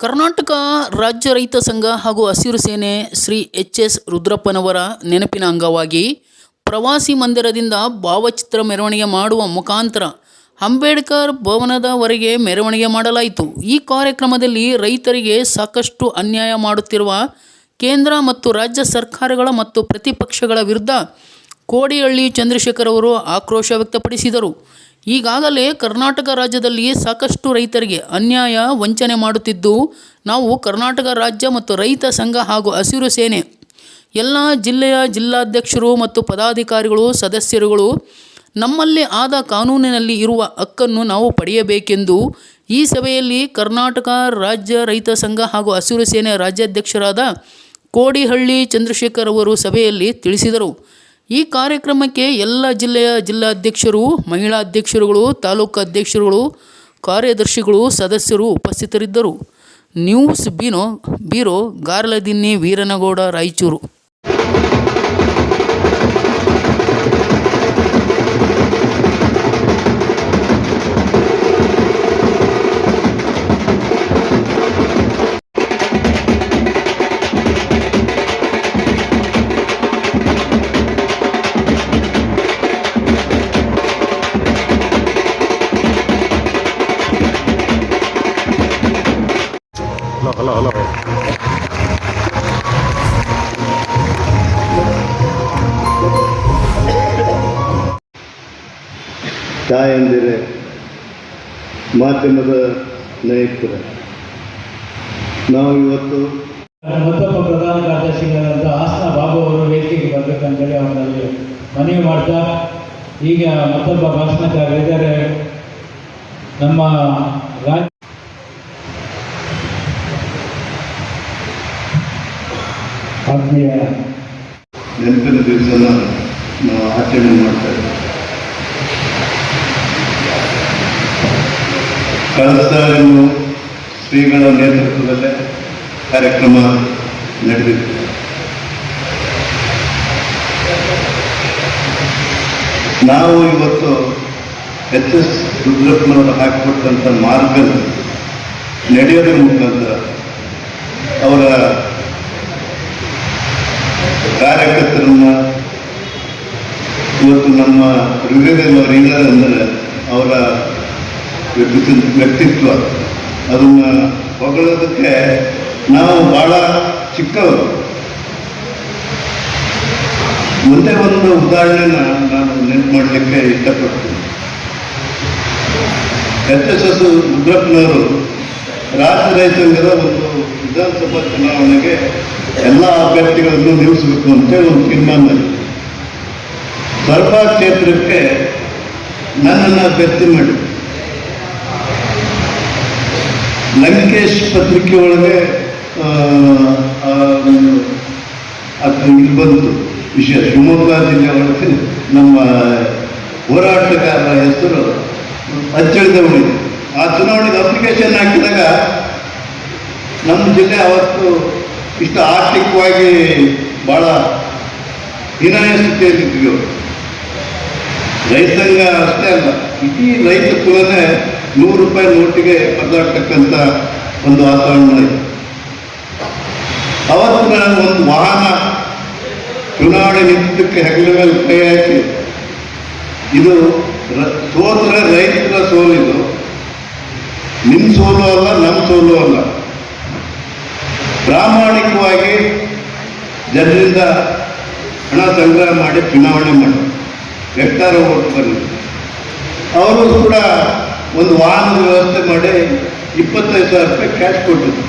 ಕರ್ನಾಟಕ ರಾಜ್ಯ ರೈತ ಸಂಘ ಹಾಗೂ ಹಸಿರು ಸೇನೆ ಶ್ರೀ ಎಚ್ ಎಸ್ ರುದ್ರಪ್ಪನವರ ನೆನಪಿನ ಅಂಗವಾಗಿ ಪ್ರವಾಸಿ ಮಂದಿರದಿಂದ ಭಾವಚಿತ್ರ ಮೆರವಣಿಗೆ ಮಾಡುವ ಮುಖಾಂತರ ಅಂಬೇಡ್ಕರ್ ಭವನದವರೆಗೆ ಮೆರವಣಿಗೆ ಮಾಡಲಾಯಿತು. ಈ ಕಾರ್ಯಕ್ರಮದಲ್ಲಿ ರೈತರಿಗೆ ಸಾಕಷ್ಟು ಅನ್ಯಾಯ ಮಾಡುತ್ತಿರುವ ಕೇಂದ್ರ ಮತ್ತು ರಾಜ್ಯ ಸರ್ಕಾರಗಳ ಮತ್ತು ಪ್ರತಿಪಕ್ಷಗಳ ವಿರುದ್ಧ ಕೋಡಿಹಳ್ಳಿ ಚಂದ್ರಶೇಖರ್ ಅವರು ಆಕ್ರೋಶ ವ್ಯಕ್ತಪಡಿಸಿದರು. ಈಗಾಗಲೇ ಕರ್ನಾಟಕ ರಾಜ್ಯದಲ್ಲಿ ಸಾಕಷ್ಟು ರೈತರಿಗೆ ಅನ್ಯಾಯ ವಂಚನೆ ಮಾಡುತ್ತಿದ್ದು, ನಾವು ಕರ್ನಾಟಕ ರಾಜ್ಯ ಮತ್ತು ರೈತ ಸಂಘ ಹಾಗೂ ಹಸಿರು ಸೇನೆ, ಎಲ್ಲ ಜಿಲ್ಲೆಯ ಜಿಲ್ಲಾಧ್ಯಕ್ಷರು ಮತ್ತು ಪದಾಧಿಕಾರಿಗಳು, ಸದಸ್ಯರುಗಳು ನಮ್ಮಲ್ಲಿ ಆದ ಕಾನೂನಿನಲ್ಲಿ ಇರುವ ಹಕ್ಕನ್ನು ನಾವು ಪಡೆಯಬೇಕೆಂದು ಈ ಸಭೆಯಲ್ಲಿ ಕರ್ನಾಟಕ ರಾಜ್ಯ ರೈತ ಸಂಘ ಹಾಗೂ ಹಸಿರು ಸೇನೆ ರಾಜ್ಯಾಧ್ಯಕ್ಷರಾದ ಕೋಡಿಹಳ್ಳಿ ಚಂದ್ರಶೇಖರ್ ಅವರು ಸಭೆಯಲ್ಲಿ ತಿಳಿಸಿದರು. ಈ ಕಾರ್ಯಕ್ರಮಕ್ಕೆ ಎಲ್ಲ ಜಿಲ್ಲೆಯ ಜಿಲ್ಲಾಧ್ಯಕ್ಷರು, ಮಹಿಳಾ ಅಧ್ಯಕ್ಷರುಗಳು, ತಾಲೂಕು ಅಧ್ಯಕ್ಷರುಗಳು, ಕಾರ್ಯದರ್ಶಿಗಳು, ಸದಸ್ಯರು ಉಪಸ್ಥಿತರಿದ್ದರು. ನ್ಯೂಸ್ ಬೀನೋ ಬೀರೋ ಗಾರ್ಲದಿನ್ನಿ ವೀರನಗೌಡ ರಾಯಚೂರು. ಹಲೋ ಹಲೋ ತಾಯಂದಿರೆ ಮಾಧ್ಯಮದ ನಾಯಕರ ನಾವು ಇವತ್ತು ಮತ್ತೊಬ್ಬ ಪ್ರಧಾನ ಕಾರ್ಯದರ್ಶಿಗಳಾದಂಥ ಆಸ್ನ ಬಾಬು ಅವರು ವೇದಿಕೆಗೆ ಬರಬೇಕಂತೇಳಿ ಅವರಲ್ಲಿ ಮನವಿ ಮಾಡ್ತಾ ಈಗ ಮತ್ತೊಬ್ಬ ಭಾಷಣಕಾರರಿದ್ದಾರೆ ನಮ್ಮ ರಾಜ್ಯ ಆತ್ಮೀಯ ನೆನಪಿನ ದಿವಸನ ನಾವು ಆಚರಣೆ ಮಾಡ್ತೇವೆ ಇದ್ದೀವಿ ಕಳೆದ ಶ್ರೀಗಳ ನೇತೃತ್ವದಲ್ಲೇ ಕಾರ್ಯಕ್ರಮ ನಡೆದಿತ್ತು. ನಾವು ಇವತ್ತು ಎಚ್ ಎಸ್ ರುದ್ರಪ್ಪನವರು ಹಾಕಿಕೊಟ್ಟಂಥ ಮಾರ್ಗ ನಡೆಯೋದ್ರ ಮುಖಾಂತರ ಅವರ ಕಾರ್ಯಕರ್ತರನ್ನ ಇವತ್ತು ನಮ್ಮ ಹೃದಯದಲ್ಲಿ ಅವರು ಇಲ್ಲದ ಅಂದರೆ ಅವರ ವ್ಯಕ್ತಿ ವ್ಯಕ್ತಿತ್ವ. ಅದನ್ನ ಹೊಗಳೋದಕ್ಕೆ ನಾವು ಬಹಳ ಚಿಕ್ಕವರು. ಒಂದೇ ಒಂದು ಉದಾಹರಣೆನ ನಾನು ನೆನಪು ಮಾಡಲಿಕ್ಕೆ ಇಷ್ಟಪಡ್ತೀನಿ. ಎಸ್ ಎಸ್ ಎಸ್ ಉಗ್ರಪ್ಪನವರು ರಾಜ್ಯ ರೈತ ಒಂದು ವಿಧಾನಸಭಾ ಚುನಾವಣೆಗೆ ಎಲ್ಲ ಅಭ್ಯರ್ಥಿಗಳನ್ನು ನಿಲ್ಲಿಸಬೇಕು ಅಂತ ಒಂದು ತೀರ್ಮಾನ. ಸರ್ಪ ಕ್ಷೇತ್ರಕ್ಕೆ ನನ್ನನ್ನು ಅಭ್ಯರ್ಥಿ ಮಾಡಿ. ಲಂಕೇಶ್ ಪತ್ರಿಕೆ ಒಳಗೆ ಇಲ್ಲಿ ಬಂತು ವಿಷಯ. ಶಿವಮೊಗ್ಗ ಜಿಲ್ಲೆ ಒಳಗೆ ನಮ್ಮ ಹೋರಾಟಗಾರರ ಹೆಸರು ಅಚ್ಚಳಿದ ಉಳಿದೆ ಆ ಚುನಾವಣೆಗೆ ಅಪ್ಲಿಕೇಶನ್ ಹಾಕಿದಾಗ ನಮ್ಮ ಜಿಲ್ಲೆ ಅವತ್ತು ಇಷ್ಟು ಆರ್ಥಿಕವಾಗಿ ಭಾಳ ಹೀನಾಯ ಸ್ಥಿತಿಯಲ್ಲಿದ್ವಿ ಅವರು. ರೈತ ಸಂಘ ಅಷ್ಟೇ ಅಲ್ಲ, ಇಡೀ ರೈತ ಕುಲನೇ ನೂರು ರೂಪಾಯಿ ನೋಟಿಗೆ ಪರದಾಡ್ತಕ್ಕಂಥ ಒಂದು ವಾತಾವರಣ ಇದೆ. ಅವತ್ತು ನಾನು ಒಂದು ವಾಹನ ಚುನಾವಣೆ ನಿಂತಕ್ಕೆ ಹೆಗಲ ಮೇಲೆ ಕೈ ಹಾಕಿ, ಇದು ಸೋತ್ರ ರೈತರ ಸೋಲಿದು ನಿಮ್ಮ ಸೋಲು ಅಲ್ಲ ನಮ್ಮ ಸೋಲು ಅಲ್ಲ. ಪ್ರಾಮಾಣಿಕವಾಗಿ ಜನರಿಂದ ಹಣ ಸಂಗ್ರಹ ಮಾಡಿ ಚುನಾವಣೆ ಮಾಡಿ. ವ್ಯಕ್ತಾರ ಓಟ್ ಅವರು ಕೂಡ ಒಂದು ವಾಹನದ ವ್ಯವಸ್ಥೆ ಮಾಡಿ ಇಪ್ಪತ್ತೈದು ಸಾವಿರ ರೂಪಾಯಿ ಕ್ಯಾಶ್ ಕೊಟ್ಟಿದ್ರು.